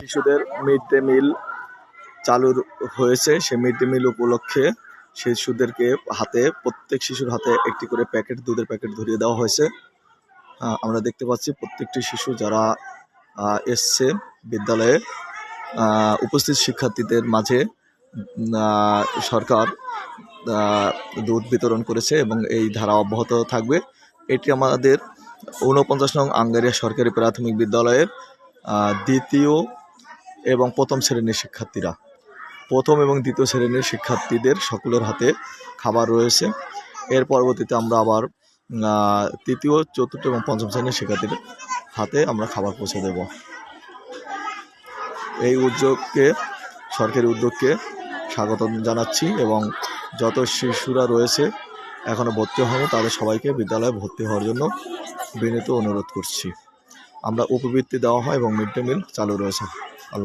শিশুদের mid day meal চালু হয়েছে। সেই মিড ডে মিল উপলক্ষে শিশুদেরকে হাতে, প্রত্যেক শিশুর হাতে একটি করে প্যাকেট দুধের প্যাকেট ধরিয়ে দেওয়া হয়েছে। আমরা দেখতে পাচ্ছি প্রত্যেকটি শিশু যারা এসছে বিদ্যালয়ে উপস্থিত শিক্ষার্থীদের মাঝে সরকার দুধ বিতরণ করেছে এবং এই ধারা অব্যাহত থাকবে। এটি আমাদের ঊনপঞ্চাশ নং আঙ্গারিয়া সরকারি প্রাথমিক বিদ্যালয়ের দ্বিতীয় এবং প্রথম শ্রেণির শিক্ষার্থীরা। প্রথম এবং দ্বিতীয় শ্রেণির শিক্ষার্থীদের সকলের হাতে খাবার রয়েছে। এর পরবর্তীতে আমরা আবার তৃতীয়, চতুর্থ এবং পঞ্চম শ্রেণির শিক্ষার্থীদের হাতে আমরা খাবার পৌঁছে দেব। এই উদ্যোগকে, সরকারি উদ্যোগকে স্বাগত জানাচ্ছি এবং যত শিশুরা রয়েছে এখনও ভর্তি হয়নি, তাদের সবাইকে বিদ্যালয়ে ভর্তি হওয়ার জন্য বিনীত অনুরোধ করছি। আমরা উপবৃত্তি দেওয়া হয় এবং মিড ডে মিল চালু রয়েছে। আল্লাহ